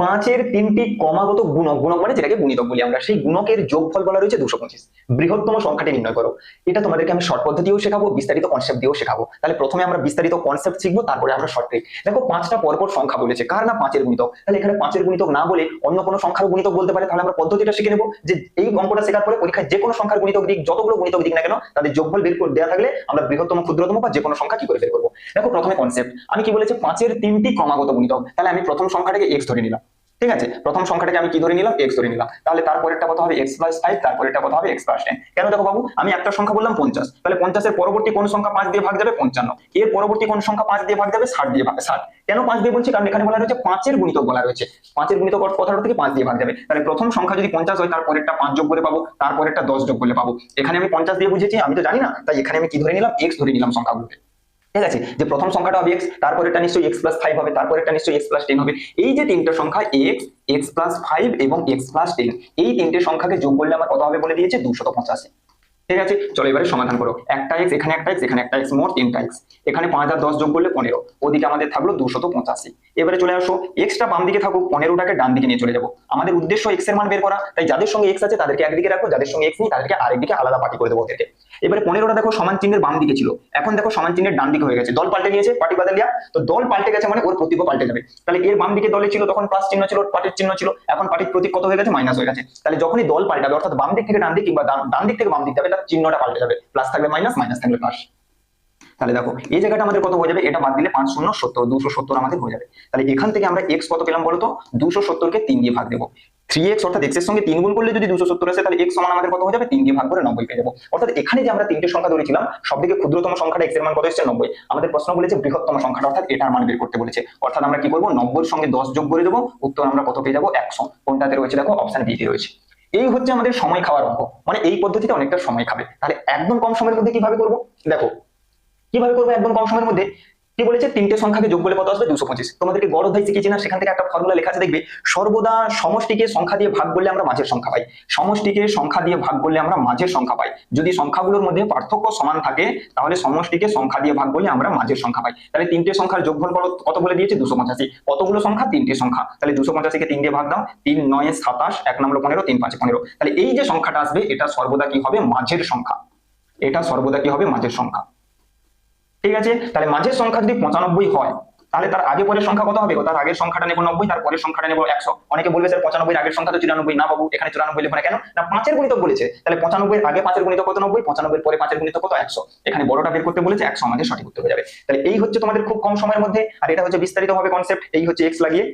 পাঁচের তিনটি ক্রমাগত গুণক গুণক মানে যেটাকে গুণিতক বলি আমরা, সেই গুণকের যোগফল বলা রয়েছে দুশো পঁচিশ। বৃহত্তম সংখ্যাটি নির্ণয় করো। এটা তোমাদেরকে আমি শর্ট পদ্ধতিও শেখাবো, বিস্তারিত কনসেপ্ট দিয়েও শেখাবো। তাহলে প্রথমে আমরা বিস্তারিত কনসেপ্ট শিখব, তারপরে আমরা শর্ট ট্রিক দেখো, পাঁচটা পরপর সংখ্যা বলেছে। কার না পাঁচের গুণিতক? তাহলে এখানে পাঁচের গুণিতক না বলে অন্য কোনো সংখ্যার গুণিতক বলতে পারে। তাহলে আমরা পদ্ধতিটা শিখে নেব যে এই অঙ্কটা শেখার পরে পরীক্ষায় যে কোনো সংখ্যার গুণিতক দিক, যতগুলো গুণিতক দিক না কেন, তাদের যোগফল বের করে দেওয়া থাকলে আমরা বৃহত্তম, ক্ষুদ্রতম বা যে কোনো সংখ্যা কি করে বের করব? দেখো, প্রথমে কনসেপ্ট আমি কি বলেছি? পাঁচের তিনটি ক্রমাগত গুণিতক। তাহলে আমি প্রথম সংখ্যাটাকে এক্স ধরে নিলাম। ঠিক আছে? প্রথম সংখ্যাটাকে আমি কি ধরে নিলাম? এক্স ধরে নিলাম। তাহলে তারপরেরটা কত হবে? এক্স প্লাস ফাইভ তারপরেরটা কত হবে? এক্স প্লাস টেন কেন দেখো বাবু? আমি একটা সংখ্যা বললাম পঞ্চাশ। তাহলে পঞ্চাশের পরবর্তী কোন সংখ্যা পাঁচ দিয়ে ভাগ যাবে? পঞ্চান্ন। এর পরবর্তী কোন সংখ্যা পাঁচ দিয়ে ভাগ যাবে? ষাট দিয়ে ভাগ ষাট। কেন পাঁচ দিয়ে বলছি? কারণ এখানে বলা রয়েছে পাঁচের গুণিতক বলা রয়েছে। পাঁচের গুণিতক কথাটা থেকে পাঁচ দিয়ে ভাগ যাবে। তাহলে প্রথম সংখ্যা যদি পঞ্চাশ হয় তারপরেরটা পাঁচ যোগ করে পাবো। তারপরেরটা দশ যোগ করলে পাবো। এখানে আমি পঞ্চাশ দিয়ে বুঝেছি, আমি তো জানি না। তাই এখানে আমি কি ধরে নিলাম? এক্স ধরে নিলাম সংখ্যাগুলোকে। ঠিক আছে? যে প্রথম সংখ্যাটা হবে এক্স এটা নিশ্চয়ই এক্স প্লাস ফাইভ হবে এটা নিশ্চয়ই এক্স প্লাস টেন হবে। এই যে তিনটে সংখ্যা এক্স এক্স প্লাস ফাইভ এবং এক্স প্লাস টেন এই তিনটে সংখ্যাকে যোগ করলে আমার কত হবে বলে দিয়েছে? দুশত পঁচাশি। ঠিক আছে? চলো এবারে সমাধান করো। একটা এক্স এখানে একটা এক্স এখানে একটা এক্স মোট তিনটা এক্স এখানে পাঁচ আর দশ যোগ করলে পনেরো। ওদিকে আমাদের থাকল দুশত পঁচাশি। এবারে চলে আসো। এক্সটা বাম দিকে থাকুক, পনেরোটাকে ডান দিকে নিয়ে চলে যাব। আমাদের উদ্দেশ্য এক্সের মান বের করা। তাই যাদের সঙ্গে এক্স আছে তাদেরকে একদিকে রাখো, যাদের সঙ্গে এক্স নেই তাদেরকে আরেকদিকে আলাদা পার্টি করে দেবো ওদেরকে। এবারে পনেরোটা দেখো সমান চিহ্নের বাম দিকে ছিল। এখন দেখো সমান চিহ্নের ডান দিকে হয়ে গেছে। দল পাল্টে নিয়েছে, পার্টি বাদালিয়া তো দল পাল্টে গেছে মানে ওর প্রতীক পাল্টে যাবে। তাহলে এর বাম দিকে দলে ছিল তখন প্লাস চিহ্ন ছিল পার্টির চিহ্ন ছিল। এখন পার্টির প্রতীক কত হয়ে গেছে? মাইনাস হয়ে গেছে। তাহলে যখনই দল পাল্টাবে, অর্থাৎ বাম দিক থেকে ডান দিক কিংবা ডান দিক থেকে বাম দিক যাবে চিহ্নটা পাল্টে যাবে। প্লাস থাকবে মাইনাস মাইনাস থাকবে প্লাস তাহলে দেখো, এই জায়গাটা আমাদের কত হয়ে যাবে? এটা বাদ দিলে পাঁচ শূন্য, সত্তর, দুশো সত্তর আমাদের হয়ে যাবে। তাহলে এখান থেকে আমরা এক্স কত পেলাম বলতো? দুশো সত্তরকে তিন দিয়ে ভাগ দেবো। থ্রি এক্স অর্থাৎ সঙ্গে তিন গুণ করলে যদি দুশো সত্তর আসে, তাহলে এক্স সমান আমাদের কত হয়ে যাবে? তিন দিয়ে ভাগ করে নব্বই পেয়ে যাব। অর্থাৎ এখানে যে আমরা তিনটে সংখ্যা ধরেছিলাম সব থেকে ক্ষুদ্রতম সংখ্যাটা এক্সের মান কত নব্বই। আমাদের প্রশ্ন বলেছে বৃহত্তম সংখ্যাটা, অর্থাৎ এটার মান বের করতে বলেছে। অর্থাৎ আমরা কি করব? নব্বইয়ের সঙ্গে দশ যোগ করে দেবো। উত্তর আমরা কত পেয়ে যাব? একশো। কোনটাতে রয়েছে? দেখো অপশন বিতে রয়েছে। এই হচ্ছে আমাদের সময় খাওয়ার অঙ্ক। মানে এই পদ্ধতিতে অনেকটা সময় খাবে। তাহলে একদম কম সময়ের মধ্যে কীভাবে করব? দেখো, কীভাবে করব একদম কম সময়ের মধ্যে? কি বলেছে? তিনটে সংখ্যাকে যোগ করলে কত আসবে? দুশো পঁচিশ। তোমাদেরকে গড় অধ্যায় শিখেছি না? সেখান থেকে একটা ফর্মুলা লেখা আছে, দেখবে? সর্বদা সমষ্টিকে সংখ্যা দিয়ে ভাগ করলে আমরা মাঝের সংখ্যা পাই। সমষ্টিকে সংখ্যা দিয়ে ভাগ করলে আমরা মাঝের সংখ্যা পাই। যদি সংখ্যাগুলোর মধ্যে পার্থক্য সমান থাকে, তাহলে সমষ্টিকে সংখ্যা দিয়ে ভাগ করলে আমরা মাঝের সংখ্যা পাই। তাহলে তিনটে সংখ্যার যোগফল কত- বলে দিয়েছে? দুশো পঁচাশি। কতগুলো সংখ্যা? তিনটে সংখ্যা। তাহলে দুশো পঁচাশিকে তিন দিয়ে ভাগ দাও। তিন, নয়, সাতাশ, এক নম্বর পনেরো, তিন, পাঁচ, পনেরো। তাহলে এই যে সংখ্যাটা আসবে, এটা সর্বদা কি হবে? মাঝের সংখ্যা। এটা সর্বদা কি হবে? মাঝের সংখ্যা। ঠিক আছে? তাহলে মাঝের সংখ্যা যদি পঁচানব্বই হয়, তাহলে তার আগে পরের সংখ্যা কত হবে তার আগের সংখ্যাটা নেব নব্বই, তার পরের সংখ্যাটা নেব একশো। অনেকে বলবে স্যার পঁচানব্বই আগের সংখ্যা তো চুরানব্বই। না বাবু, এখানে চুরানব্বই লিখব না। কেন? না, পাঁচের গুণিত বলেছে। তাহলে পঁচানব্বই আগে পাঁচের গুণিত কত নব্বই? পঁচানব্বই পরে পাঁচের গুণিত কত? একশো। এখানে বড়টা বের করতে বলেছে, একশো আমাদের সঠিক উত্তর হয়ে যাবে। তাহলে এই হচ্ছে তোমাদের খুব কম সময়ের মধ্যে, আর এটা হচ্ছে বিস্তারিত ভাবে কনসেপ্ট এই হচ্ছে এক্স লাগিয়ে